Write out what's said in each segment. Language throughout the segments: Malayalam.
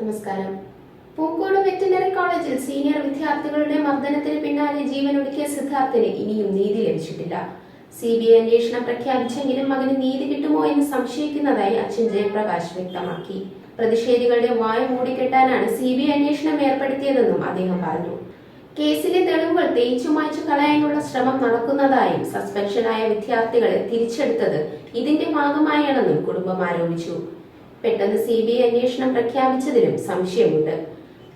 നമസ്കാരം. പൂക്കോട് വെറ്റിനറി കോളേജിൽ സീനിയർ വിദ്യാർത്ഥികളുടെ മർദ്ദനത്തിന് പിന്നാലെ ജീവനൊടുക്കിയ സിദ്ധാർത്ഥിന് ഇനിയും നീതി ലഭിച്ചിട്ടില്ല. സി ബി ഐ അന്വേഷണം പ്രഖ്യാപിച്ചെങ്കിലും മകന് നീതി കിട്ടുമോ എന്ന് സംശയിക്കുന്നതായി അച്ഛൻ ജയപ്രകാശ് വ്യക്തമാക്കി. പ്രതിഷേധികളുടെ വായ മൂടിക്കെട്ടാനാണ് സി ബി ഐ അന്വേഷണം ഏർപ്പെടുത്തിയതെന്നും അദ്ദേഹം പറഞ്ഞു. കേസിലെ തെളിവുകൾ തേച്ചു മായ്ച്ചു കളയാനുള്ള ശ്രമം നടക്കുന്നതായും സസ്പെൻഷനായ വിദ്യാർത്ഥികളെ തിരിച്ചെടുത്തത് ഇതിന്റെ ഭാഗമായാണെന്നും കുടുംബം ആരോപിച്ചു. പെട്ടെന്ന് സി ബി ഐ അന്വേഷണം പ്രഖ്യാപിച്ചതിലും സംശയമുണ്ട്.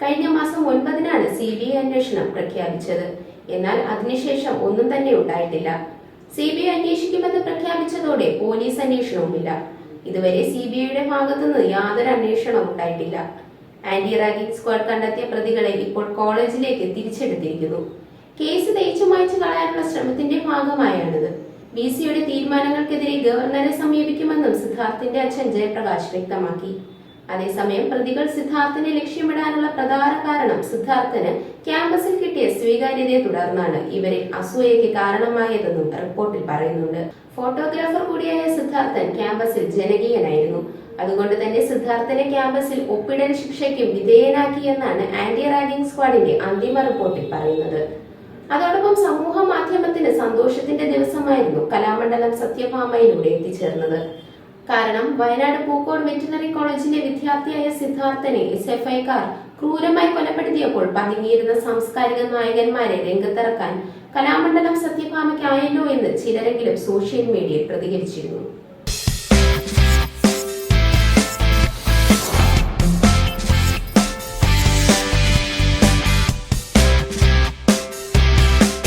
കഴിഞ്ഞ മാസം ഒൻപതിനാണ് സി ബി ഐ അന്വേഷണം പ്രഖ്യാപിച്ചത്. എന്നാൽ അതിനുശേഷം ഒന്നും തന്നെ ഉണ്ടായിട്ടില്ല. സി ബി ഐ അന്വേഷിക്കുമെന്ന് പ്രഖ്യാപിച്ചതോടെ പോലീസ് അന്വേഷണവുമില്ല. ഇതുവരെ സി ബി ഐയുടെ ഭാഗത്തുനിന്ന് യാതൊരു അന്വേഷണവും ഉണ്ടായിട്ടില്ല. ആന്റി റാഗിംഗ് സ്ക്വാഡ് കണ്ടെത്തിയ പ്രതികളെ ഇപ്പോൾ കോളേജിലേക്ക് തിരിച്ചെടുത്തിരിക്കുന്നു. കേസ് തേച്ചു മായ്ച്ചു കളയാനുള്ള ശ്രമത്തിന്റെ ഭാഗമായാണിത്. ബി സിയുടെ തീരുമാനങ്ങൾക്കെതിരെ ഗവർണറെ സമീപിക്കുമെന്നും സിദ്ധാർത്ഥിന്റെ അച്ഛൻ ജയപ്രകാശ് വ്യക്തമാക്കി. അതേസമയം പ്രതികൾ സിദ്ധാർത്ഥിനെ ലക്ഷ്യമിടാനുള്ള പ്രധാന കാരണം സിദ്ധാർത്ഥന് ക്യാമ്പസിൽ കിട്ടിയ സ്വീകാര്യതയെ തുടർന്നാണ് ഇവരിൽ അസൂയയ്ക്ക് കാരണമായതെന്നും റിപ്പോർട്ടിൽ പറയുന്നുണ്ട്. ഫോട്ടോഗ്രാഫർ കൂടിയായ സിദ്ധാർത്ഥൻ ക്യാമ്പസിൽ ജനകീയനായിരുന്നു. അതുകൊണ്ട് തന്നെ സിദ്ധാർത്ഥനെ ക്യാമ്പസിൽ ഒപ്പിടൽ ശിക്ഷയ്ക്കും വിധേയനാക്കിയെന്നാണ് ആന്റി റാഗിംഗ് സ്ക്വാഡിന്റെ അന്തിമ റിപ്പോർട്ടിൽ പറയുന്നത്. അതോടൊപ്പം സമൂഹ മാധ്യമത്തിന് സന്തോഷത്തിന്റെ ദിവസമായിരുന്നു കലാമണ്ഡലം സത്യഭാമയിലൂടെ എത്തിച്ചേർന്നത്. കാരണം വയനാട് പൂക്കോട് വെറ്റിനറി കോളേജിലെ വിദ്യാർത്ഥിയായ സിദ്ധാർത്ഥനെ എസ് എഫ് ഐക്കാർ ക്രൂരമായി കൊലപ്പെടുത്തിയപ്പോൾ പതുങ്ങിയിരുന്ന സാംസ്കാരിക നായകന്മാരെ രംഗത്തിറക്കാൻ കലാമണ്ഡലം സത്യഭാമയ്ക്കായല്ലോ എന്ന് ചിലരെങ്കിലും സോഷ്യൽ മീഡിയയിൽ പ്രതികരിച്ചിരുന്നു.